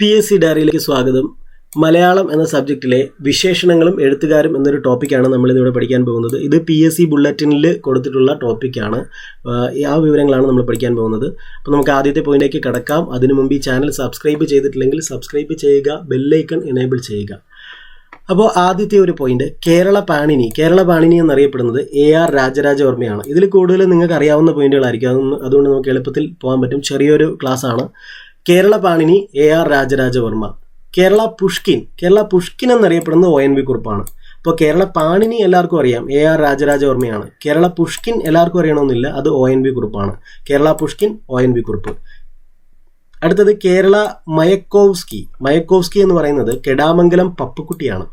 P S C ഡയറിയിലേക്ക് സ്വാഗതം. മലയാളം എന്ന സബ്ജക്റ്റിലെ വിശേഷണങ്ങളും എഴുത്തുകാരും എന്നൊരു ടോപ്പിക്കാണ് നമ്മൾ ഇന്നിവിടെ പഠിക്കാൻ പോകുന്നത്. ഇത് പി എസ് സി ബുള്ളറ്റിനിൽ കൊടുത്തിട്ടുള്ള ടോപ്പിക്കാണ് ആ വിവരങ്ങളാണ് നമ്മൾ പഠിക്കാൻ പോകുന്നത്. അപ്പോൾ നമുക്ക് ആദ്യത്തെ പോയിന്റിലേക്ക് കടക്കാം. അതിനു മുമ്പ് ഈ ചാനൽ സബ്സ്ക്രൈബ് ചെയ്തിട്ടില്ലെങ്കിൽ സബ്സ്ക്രൈബ് ചെയ്യുക ബെല്ലൈക്കൺ എനേബിൾ ചെയ്യുക. അപ്പോൾ ആദ്യത്തെ ഒരു പോയിന്റ് കേരള പാണിനി. കേരള പാണിനി എന്നറിയപ്പെടുന്നത് എ ആർ രാജരാജവർമ്മയാണ്. ഇതിൽ കൂടുതൽ നിങ്ങൾക്ക് അറിയാവുന്ന പോയിന്റുകളായിരിക്കും അതുകൊണ്ട് നമുക്ക് എളുപ്പത്തിൽ പോകാൻ പറ്റും. ചെറിയൊരു ക്ലാസ് ആണ്. Kerala Panini A R Rajarajavarma. Kerala Pushkin. Kerala Pushkin എന്നറിയപ്പെടുന്ന ഒ എൻ വി കുറുപ്പാണ്. അപ്പോൾ കേരള പാണിനി എല്ലാവർക്കും അറിയാം എ ആർ രാജരാജവർമ്മയാണ്. കേരള പുഷ്കിൻ എല്ലാവർക്കും അറിയണമെന്നില്ല അത് O N V കുറുപ്പാണ്. Kerala Pushkin O N V Kurup. അടുത്തത് കേരള മയക്കോവ്സ്കി. മയക്കോവ്സ്കി എന്ന് പറയുന്നത് കെടാമംഗലം പപ്പുക്കുട്ടിയാണ്.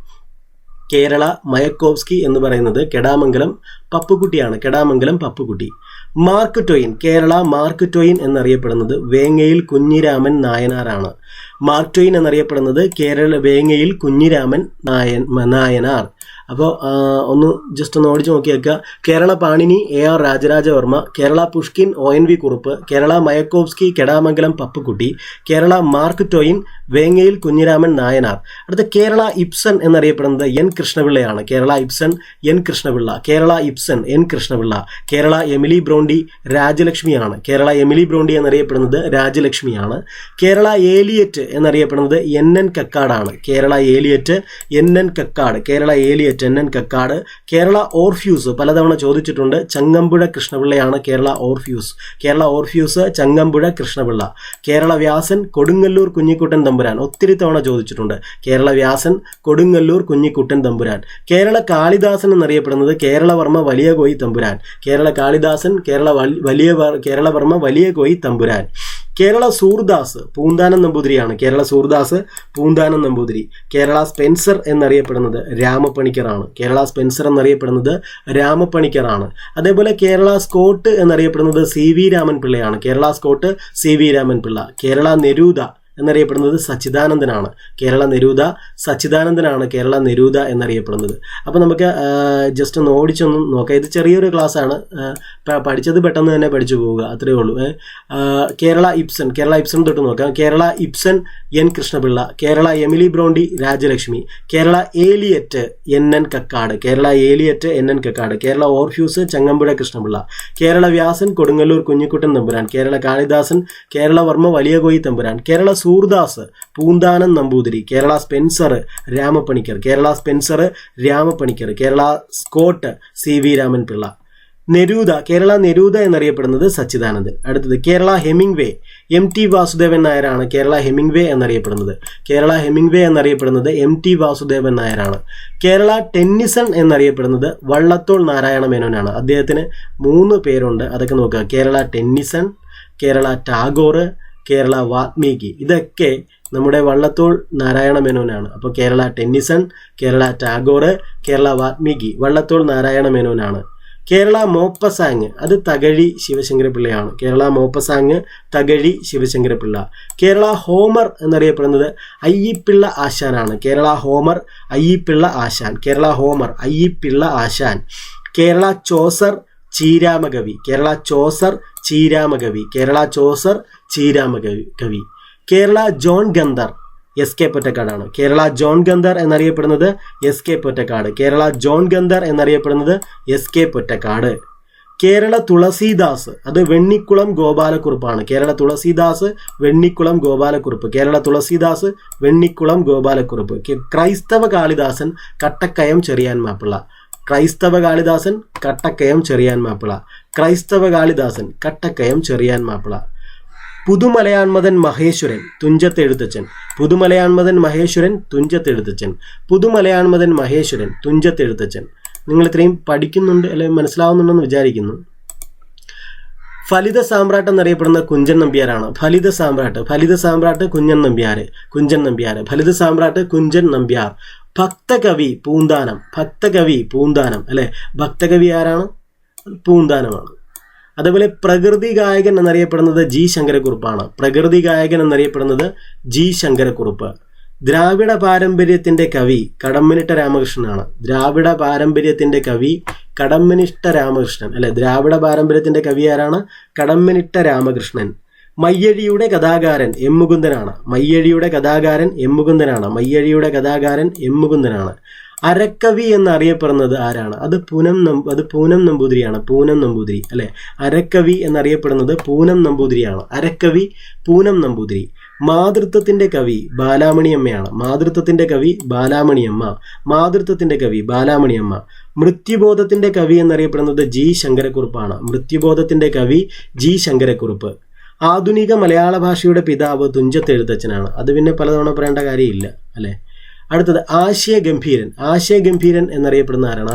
കേരള മയക്കോവ്സ്കി എന്ന് പറയുന്നത് Kedamangalam പപ്പുക്കുട്ടിയാണ്. Kedamangalam Pappukutty. Mark Twain Kerala Mark Twain എന്നറിയപ്പെടുന്നത് വേങ്ങയിൽ കുഞ്ഞിരാമൻ നായനാറാണ് മാർക്ക് ടൊയിൻ എന്നറിയപ്പെടുന്നത് കേരള വേങ്ങയിൽ കുഞ്ഞിരാമൻ നായൻ നായനാർ. അപ്പോൾ ഒന്ന് ജസ്റ്റ് ഒന്ന് ഓടിച്ചു നോക്കി വെക്കുക Kerala Panini A R Rajaraja Varma Kerala Pushkin O N V Kurup Kerala Mayakovsky Kedamangalam Pappukutty Kerala Mark Twain Vengayil Kunhiraman Nayanar. അടുത്ത കേരള ഇപ്സൺ എന്നറിയപ്പെടുന്നത് N കൃഷ്ണപിള്ളയാണ്. Kerala Ibsen N Krishna Pillai. Kerala Ibsen N Krishna Pillai. Kerala Emily Bronte രാജലക്ഷ്മിയാണ്. Kerala Emily Bronte എന്നറിയപ്പെടുന്നത് രാജലക്ഷ്മിയാണ്. Kerala Eliot എന്നറിയപ്പെടുന്നത് N N കക്കാടാണ്. Kerala Eliot N N Kakkad. Kerala Eliot N N Kakkad. Kerala Orpheus പലതവണ ചോദിച്ചിട്ടുണ്ട്. Changampuzha കൃഷ്ണപിള്ളയാണ് Kerala Orpheus. Kerala Orpheus Changampuzha Krishnapillai. Kerala Vyasan Kodungallur Kunhikuttan Thampuran ഒത്തിരി തവണ ചോദിച്ചിട്ടുണ്ട്. കേരള വ്യാസൻ കൊടുങ്ങല്ലൂർ കുഞ്ഞിക്കുട്ടൻ തമ്പുരാൻ. കേരള കാളിദാസൻ എന്നറിയപ്പെടുന്നത് കേരളവർമ്മ വലിയ കോയി തമ്പുരാൻ. കേരള കാളിദാസൻ കേരള വലിയ കേരളവർമ്മ വലിയ കോയി തമ്പുരാൻ. കേരള സൂർദാസ് പൂന്താനം നമ്പൂതിരിയാണ്. കേരള സൂർദാസ് പൂന്താനം നമ്പൂതിരി. കേരള സ്പെൻസർ എന്നറിയപ്പെടുന്നത് രാമപ്പണിക്കറാണ്. കേരള സ്പെൻസർ എന്നറിയപ്പെടുന്നത് രാമപ്പണിക്കറാണ്. അതേപോലെ കേരള സ്കോട്ട് എന്നറിയപ്പെടുന്നത് C V Raman പിള്ളയാണ് Kerala Scott C V Raman Pillai Kerala Neruda എന്നറിയപ്പെടുന്നത് സച്ചിദാനന്ദനാണ്. കേരള നെരൂദ സച്ചിദാനന്ദനാണ് കേരള നെരൂദ എന്നറിയപ്പെടുന്നത്. അപ്പോൾ നമുക്ക് ജസ്റ്റ് ഒന്ന് ഓടിച്ചൊന്നും നോക്കാം. ഇത് ചെറിയൊരു ക്ലാസ് ആണ് പഠിച്ചത് പെട്ടെന്ന് തന്നെ പഠിച്ചു പോവുക. അത്രയേ ഉള്ളൂ. കേരള ഇപ്സൺ കേരള ഇപ്സൺ തൊട്ട് നോക്കാം. Kerala Ibsen N Krishnapillai Kerala Emily Bronte Rajalakshmi Kerala Eliot N N Kakkad Kerala Eliot N N Kakkad Kerala Orpheus Changampuzha Krishnapillai Kerala Vyasan Kodungallur Kunhikuttan Thampuran Kerala Kalidasan Kerala Keralavarma Valiyakoyi Thampuran Kerala Surdas Poonthanam Namboothiri Kerala Spenser Ramapanicker Kerala Spenser Ramapanicker Kerala Scott C V Raman Pillai Neruda Kerala Neruda എന്നറിയപ്പെടുന്നത് സച്ചിദാനന്ദൻ. അടുത്തത് Kerala Hemingway M T Vasudevan നായരാണ് കേരള ഹെമിംഗ് വേ എന്നറിയപ്പെടുന്നത്. കേരള ഹെമിംഗ് വേ എന്നറിയപ്പെടുന്നത് M T Vasudevan നായരാണ്. Kerala Tennyson എന്നറിയപ്പെടുന്നത് വള്ളത്തോൾ നാരായണ മേനോനാണ്. അദ്ദേഹത്തിന് മൂന്ന് പേരുണ്ട്. അതൊക്കെ നോക്കുക. കേരള ടെന്നിസൺ കേരള ടാഗോർ കേരള വാത്മീകി. ഇതൊക്കെ നമ്മുടെ വള്ളത്തോൾ നാരായണ മേനോനാണ്. അപ്പോൾ കേരള ടെന്നിസൺ കേരള ടാഗോർ കേരള വാത്മീകി വള്ളത്തോൾ നാരായണ മേനോനാണ്. കേരള മോപ്പസാങ് അത് തകഴി ശിവശങ്കരപിള്ളയാണ് കേരള മോപ്പസാങ് തകഴി ശിവശങ്കരപിള്ള കേരള ഹോമർ എന്നറിയപ്പെടുന്നത് Ayyippilla ആശാനാണ്. Kerala Homer Ayyippilla Asan. Kerala Homer Ayyippilla Asan. Kerala Chaucer Cheeramakavi. Kerala Chaucer Cheeramakavi. Kerala Chaucer Cheeramakavi കവി. Kerala John Gunther S K പൊറ്റക്കാടാണ്. Kerala John Gunther എന്നറിയപ്പെടുന്നത് S K Pottekkad. Kerala John Gunther എന്നറിയപ്പെടുന്നത് S K Pottekkatt. Kerala Tulsidas അത് വെണ്ണിക്കുളം ഗോപാലക്കുറുപ്പാണ്. കേരള തുളസീദാസ് വെണ്ണിക്കുളം ഗോപാലക്കുറുപ്പ്. കേരള തുളസീദാസ് വെണ്ണിക്കുളം ഗോപാലക്കുറുപ്പ്. ക്രൈസ്തവ കാളിദാസൻ കട്ടക്കയം ചെറിയാൻ മാപ്പിള്ള ക്രൈസ്തവ കാളിദാസൻ കട്ടക്കയം ചെറിയാൻ മാപ്പിള. ക്രൈസ്തവ കാളിദാസൻ കട്ടക്കയം ചെറിയാൻ മാപ്പിള. പുതുമലയാൻമതൻ മഹേശ്വരൻ തുഞ്ചത്തെഴുത്തച്ഛൻ പുതുമലയാൻമതൻ മഹേശ്വരൻ തുഞ്ചത്തെഴുത്തച്ഛൻ പുതുമലയാൻമതൻ മഹേശ്വരൻ തുഞ്ചത്തെഴുത്തച്ഛൻ നിങ്ങൾ ഇത്രയും പഠിക്കുന്നുണ്ട് അല്ലെങ്കിൽ മനസ്സിലാവുന്നുണ്ടെന്ന് വിചാരിക്കുന്നു. ഫലിത സാമ്രാട്ട് എന്നറിയപ്പെടുന്ന കുഞ്ചൻ നമ്പ്യാരാണ്. ഫലിത സാമ്രാട്ട് ഫലിത സാമ്രാട്ട് കുഞ്ഞൻ നമ്പ്യാർ കുഞ്ചൻ നമ്പ്യാർ ഫലിത സാമ്രാട്ട് കുഞ്ചൻ നമ്പ്യാർ. ഭക്തകവി പൂന്താനം ഭക്തകവി പൂന്താനം അല്ലെ? ഭക്തകവി ആരാണ്? പൂന്താനമാണ്. അതേപോലെ പ്രകൃതി ഗായകൻ എന്നറിയപ്പെടുന്നത് ജി ശങ്കരക്കുറുപ്പാണ്. പ്രകൃതി ഗായകൻ എന്നറിയപ്പെടുന്നത് ജി ശങ്കരക്കുറുപ്പ്. ദ്രാവിഡ പാരമ്പര്യത്തിന്റെ കവി കടമ്മനിട്ട രാമകൃഷ്ണനാണ്. ദ്രാവിഡ പാരമ്പര്യത്തിന്റെ കവി കടമ്മനിഷ്ട രാമകൃഷ്ണൻ. അല്ലെ? ദ്രാവിഡ പാരമ്പര്യത്തിന്റെ കവി ആരാണ്? കടമ്മനിട്ട രാമകൃഷ്ണൻ. മയ്യഴിയുടെ കഥാകാരൻ എം മുകുന്ദനാണ്. മയ്യഴിയുടെ കഥാകാരൻ എം മുകുന്ദനാണ്. മയ്യഴിയുടെ കഥാകാരൻ എം മുകുന്ദനാണ്. അരക്കവി എന്നറിയപ്പെടുന്നത് ആരാണ്? അത് പൂനം നമ്പ അത് പൂനം നമ്പൂതിരിയാണ്. പൂനം നമ്പൂതിരി അല്ലെ? അരക്കവി എന്നറിയപ്പെടുന്നത് പൂനം നമ്പൂതിരിയാണ്. അരക്കവി പൂനം നമ്പൂതിരി. മാതൃത്വത്തിന്റെ കവി ബാലാമണിയമ്മയാണ്. മാതൃത്വത്തിന്റെ കവി ബാലാമണിയമ്മ. മാതൃത്വത്തിന്റെ കവി ബാലാമണിയമ്മ. മൃത്യുബോധത്തിന്റെ കവി എന്നറിയപ്പെടുന്നത് ജി ശങ്കരക്കുറുപ്പാണ്. മൃത്യുബോധത്തിന്റെ കവി ജി ശങ്കരക്കുറുപ്പ്. ആധുനിക മലയാള ഭാഷയുടെ പിതാവ് തുഞ്ചത്തെഴുത്തച്ഛനാണ് അത് പിന്നെ പലതവണ പറയേണ്ട കാര്യമില്ല അല്ലെ? അടുത്തത് ആശയ ഗംഭീരൻ ആശയ ഗംഭീരൻ എന്നറിയപ്പെടുന്ന ആരാണ്?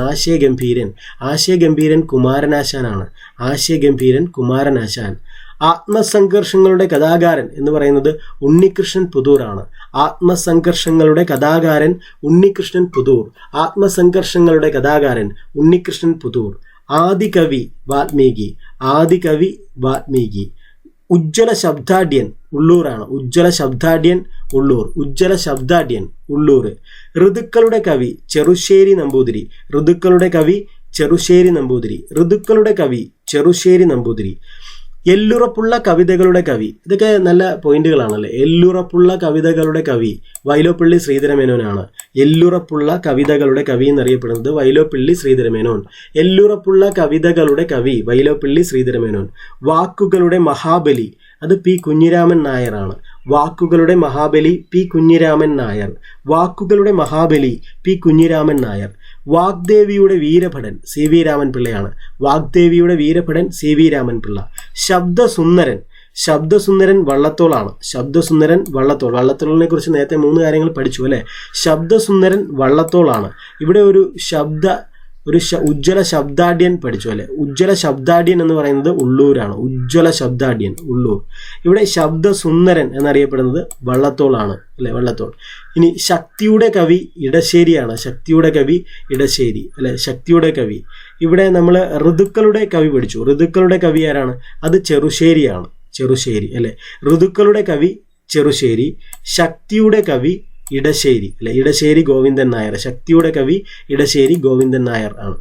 ആശയ ഗംഭീരൻ കുമാരനാശാനാണ്. ആശയഗംഭീരൻ കുമാരനാശാൻ. ആത്മസംഘർഷങ്ങളുടെ കഥാകാരൻ എന്ന് പറയുന്നത് ഉണ്ണികൃഷ്ണൻ പുതൂറാണ്. ആത്മസംഘർഷങ്ങളുടെ കഥാകാരൻ ഉണ്ണികൃഷ്ണൻ പുതൂർ. ആത്മസംഘർഷങ്ങളുടെ കഥാകാരൻ ഉണ്ണികൃഷ്ണൻ പുതൂർ. ആദികവി വാൽമീകി. ആദികവി വാൽമീകി. ഉജ്ജ്വല ശബ്ദാഢ്യൻ ഉള്ളൂറാണ്. ഉജ്ജ്വല ശബ്ദാഢ്യൻ ഉള്ളൂർ. ഉജ്ജ്വല ശബ്ദാഢ്യൻ ഉള്ളൂർ. ഋതുക്കളുടെ കവി ചെറുശ്ശേരി നമ്പൂതിരി. ഋതുക്കളുടെ കവി ചെറുശ്ശേരി നമ്പൂതിരി. ഋതുക്കളുടെ കവി ചെറുശ്ശേരി നമ്പൂതിരി. എല്ലുറപ്പുള്ള കവിതകളുടെ കവി. ഇതൊക്കെ നല്ല പോയിന്റുകളാണല്ലേ? എല്ലുറപ്പുള്ള കവിതകളുടെ കവി വൈലോപ്പള്ളി ശ്രീധരമേനോനാണ്. എല്ലുറപ്പുള്ള കവിതകളുടെ കവി എന്നറിയപ്പെടുന്നത് വൈലോപ്പള്ളി ശ്രീധരമേനോൻ. എല്ലുറപ്പുള്ള കവിതകളുടെ കവി വൈലോപ്പള്ളി ശ്രീധരമേനോൻ. വാക്കുകളുടെ മഹാബലി അത് പി കുഞ്ഞിരാമൻ നായരാണ്. വാക്കുകളുടെ മഹാബലി പി കുഞ്ഞിരാമൻ നായർ. വാക്കുകളുടെ മഹാബലി പി കുഞ്ഞിരാമൻ നായർ. വാഗ്ദേവിയുടെ വീരഭടൻ സി വി രാമൻ പിള്ളയാണ് വാഗ്ദേവിയുടെ വീരഭടൻ സി വി രാമൻ പിള്ള ശബ്ദസുന്ദരൻ. ശബ്ദസുന്ദരൻ വള്ളത്തോളാണ്. ശബ്ദസുന്ദരൻ വള്ളത്തോൾ. വള്ളത്തോളിനെ കുറിച്ച് നേരത്തെ മൂന്ന് കാര്യങ്ങൾ പഠിച്ചു അല്ലേ? ശബ്ദസുന്ദരൻ വള്ളത്തോളാണ്. ഇവിടെ ഒരു ശബ്ദ ഒരു ഉജ്ജ്വല ശബ്ദാഢ്യൻ പഠിച്ചു അല്ലെ? ഉജ്ജ്വല ശബ്ദാഢ്യൻ എന്ന് പറയുന്നത് ഉള്ളൂരാണ്. ഉജ്ജ്വല ശബ്ദാഢ്യൻ ഉള്ളൂർ. ഇവിടെ ശബ്ദസുന്ദരൻ എന്നറിയപ്പെടുന്നത് വള്ളത്തോളാണ് അല്ലെ? വള്ളത്തോൾ. ഇനി ശക്തിയുടെ കവി ഇടശ്ശേരിയാണ്. ശക്തിയുടെ കവി ഇടശ്ശേരി അല്ലെ? ശക്തിയുടെ കവി. ഇവിടെ നമ്മൾ ഋതുക്കളുടെ കവി പഠിച്ചു. ഋതുക്കളുടെ കവി ആരാണ്? അത് ചെറുശ്ശേരിയാണ്. ചെറുശ്ശേരി അല്ലെ? ഋതുക്കളുടെ കവി ചെറുശ്ശേരി. ശക്തിയുടെ കവി ഇടശ്ശേരി അല്ലെ? ഇടശ്ശേരി ഗോവിന്ദൻ നായർ ശക്തിയുടെ കവി ഇടശ്ശേരി ഗോവിന്ദൻ നായർ ആണ്.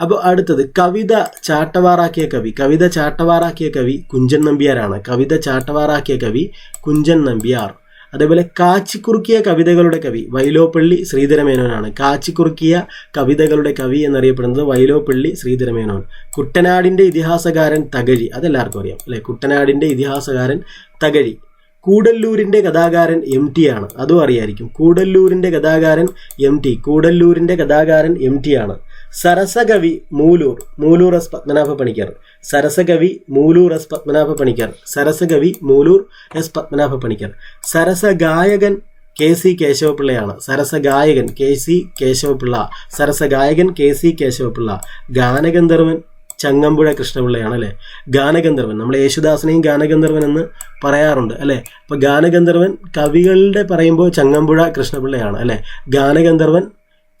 അപ്പോൾ അടുത്തത് കവിത ചാട്ടവാറാക്കിയ കവി. കവിത ചാട്ടവാറാക്കിയ കവി കുഞ്ചൻ നമ്പ്യാരാണ്. കവിത ചാട്ടവാറാക്കിയ കവി കുഞ്ചൻ നമ്പ്യാർ. അതേപോലെ കാച്ചിക്കുറുക്കിയ കവിതകളുടെ കവി വൈലോപ്പള്ളി ശ്രീധരമേനോനാണ്. കാച്ചിക്കുറുക്കിയ കവിതകളുടെ കവി എന്നറിയപ്പെടുന്നത് വൈലോപ്പള്ളി ശ്രീധരമേനോൻ. കുട്ടനാടിന്റെ ഇതിഹാസകാരൻ തകഴി അതെല്ലാവർക്കും അറിയാം അല്ലെ? കുട്ടനാടിന്റെ ഇതിഹാസകാരൻ തകഴി. കൂടല്ലൂരിന്റെ കഥാകാരൻ എം ടി ആണ്. അതും അറിയായിരിക്കും. കൂടല്ലൂരിന്റെ കഥാകാരൻ എം ടി. കൂടല്ലൂരിന്റെ കഥാകാരൻ എം ടി ആണ്. സരസകവി Mooloor Mooloor S Padmanabha Panicker. സരസകവി Mooloor S Padmanabha Panicker. സരസകവി Mooloor S Padmanabha Panicker. സരസഗായകൻ K C കേശവപിള്ളയാണ്. സരസഗായകൻ K C Kesava Pillai. സരസഗായകൻ K C Kesava Pillai. ഗാനഗന്ധർവൻ ചങ്ങമ്പുഴ കൃഷ്ണപിള്ളയാണ് അല്ലെ ഗാനഗന്ധർവൻ. നമ്മൾ യേശുദാസിനെയും ഗാനഗന്ധർവൻ എന്ന് പറയാറുണ്ട് അല്ലേ? അപ്പോൾ ഗാനഗന്ധർവൻ കവികളുടെ പറയുമ്പോൾ ചങ്ങമ്പുഴ കൃഷ്ണപിള്ളയാണ് അല്ലേ? ഗാനഗന്ധർവൻ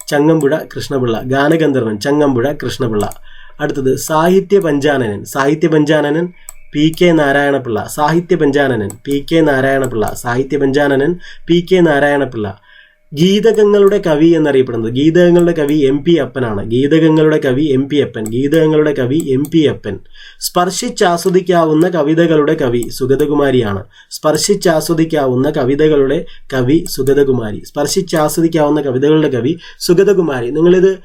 ചങ്ങമ്പുഴ കൃഷ്ണപിള്ള ഗാനഗന്ധർവൻ ചങ്ങമ്പുഴ കൃഷ്ണപിള്ള. അടുത്തത് സാഹിത്യ പഞ്ചാനനൻ. സാഹിത്യ പഞ്ചാനനൻ പി കെ നാരായണപിള്ള. സാഹിത്യ പഞ്ചാനനൻ പി കെ നാരായണപിള്ള. സാഹിത്യ പഞ്ചാനനൻ പി കെ നാരായണപിള്ള. ഗീതകങ്ങളുടെ കവി എന്നറിയപ്പെടുന്നത് ഗീതകങ്ങളുടെ കവി എം പി അപ്പനാണ്. ഗീതകങ്ങളുടെ കവി എം പി അപ്പൻ. ഗീതകങ്ങളുടെ കവി എം പി അപ്പൻ. സ്പർശിച്ചാസ്വദിക്കാവുന്ന കവിതകളുടെ കവി സുഗതകുമാരിയാണ്. സ്പർശിച്ചാസ്വദിക്കാവുന്ന കവിതകളുടെ കവി സുഗതകുമാരി. സ്പർശിച്ചാസ്വദിക്കാവുന്ന കവിതകളുടെ കവി സുഗതകുമാരി. നിങ്ങളിത്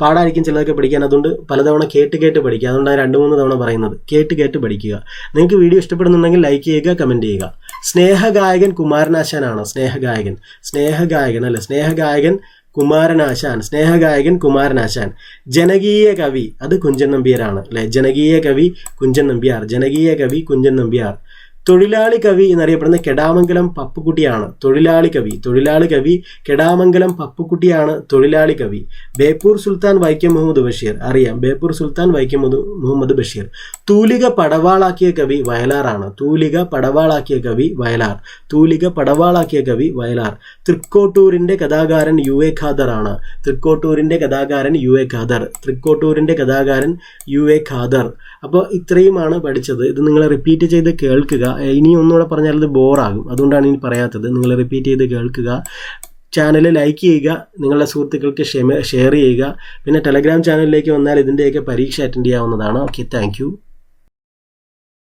പാടായിരിക്കും ചിലതൊക്കെ പഠിക്കാൻ. അതുകൊണ്ട് പലതവണ കേട്ട് കേട്ട് പഠിക്കുക. അതുകൊണ്ടാണ് രണ്ട് മൂന്ന് തവണ പറയുന്നത്. കേട്ട് കേട്ട് പഠിക്കുക. നിങ്ങൾക്ക് വീഡിയോ ഇഷ്ടപ്പെടുന്നുണ്ടെങ്കിൽ ലൈക്ക് ചെയ്യുക കമന്റ് ചെയ്യുക. സ്നേഹഗായകൻ കുമാരനാശാനാണ്. സ്നേഹഗായകൻ സ്നേഹഗായകൻ അല്ലെ? സ്നേഹഗായകൻ കുമാരനാശാൻ. സ്നേഹഗായകൻ കുമാരനാശാൻ. ജനകീയ കവി അത് കുഞ്ചൻ നമ്പ്യാരാണ് അല്ലെ? ജനകീയ കവി കുഞ്ചൻ നമ്പ്യാർ. ജനകീയ കവി കുഞ്ചൻ നമ്പ്യാർ. തൊഴിലാളി കവി എന്നറിയപ്പെടുന്ന കെടാമംഗലം പപ്പുക്കുട്ടിയാണ്. തൊഴിലാളി കവി. തൊഴിലാളി കവി കെടാമംഗലം പപ്പുക്കുട്ടിയാണ് തൊഴിലാളി കവി. ബേപ്പൂർ സുൽത്താൻ വൈക്കം മുഹമ്മദ് ബഷീർ. അറിയാം ബേപ്പൂർ സുൽത്താൻ വൈക്കം മുഹമ്മദ് ബഷീർ. തൂലിക പടവാളാക്കിയ കവി വയലാറാണ്. തൂലിക പടവാളാക്കിയ കവി വയലാർ. തൂലിക പടവാളാക്കിയ കവി വയലാർ. തൃക്കോട്ടൂരിന്റെ കഥാകാരൻ യു എ ഖാദർ ആണ്. തൃക്കോട്ടൂരിന്റെ കഥാകാരൻ യു എ ഖാദർ. തൃക്കോട്ടൂരിന്റെ കഥാകാരൻ യു എ ഖാദർ. അപ്പോൾ ഇത്രയുമാണ് പഠിച്ചത്. ഇത് നിങ്ങൾ റിപ്പീറ്റ് ചെയ്ത് കേൾക്കുക. ഇനി ഒന്നുകൂടെ പറഞ്ഞാൽ അത് ബോറാകും. അതുകൊണ്ടാണ് ഇനി പറയാത്തത്. നിങ്ങൾ റിപ്പീറ്റ് ചെയ്ത് കേൾക്കുക. ചാനൽ ലൈക്ക് ചെയ്യുക. നിങ്ങളുടെ സുഹൃത്തുക്കൾക്ക് ഷെയർ ചെയ്യുക. പിന്നെ ടെലഗ്രാം ചാനലിലേക്ക് വന്നാൽ ഇതിന്റെയൊക്കെ പരീക്ഷ അറ്റൻഡ് ചെയ്യാവുന്നതാണ്. Okay thank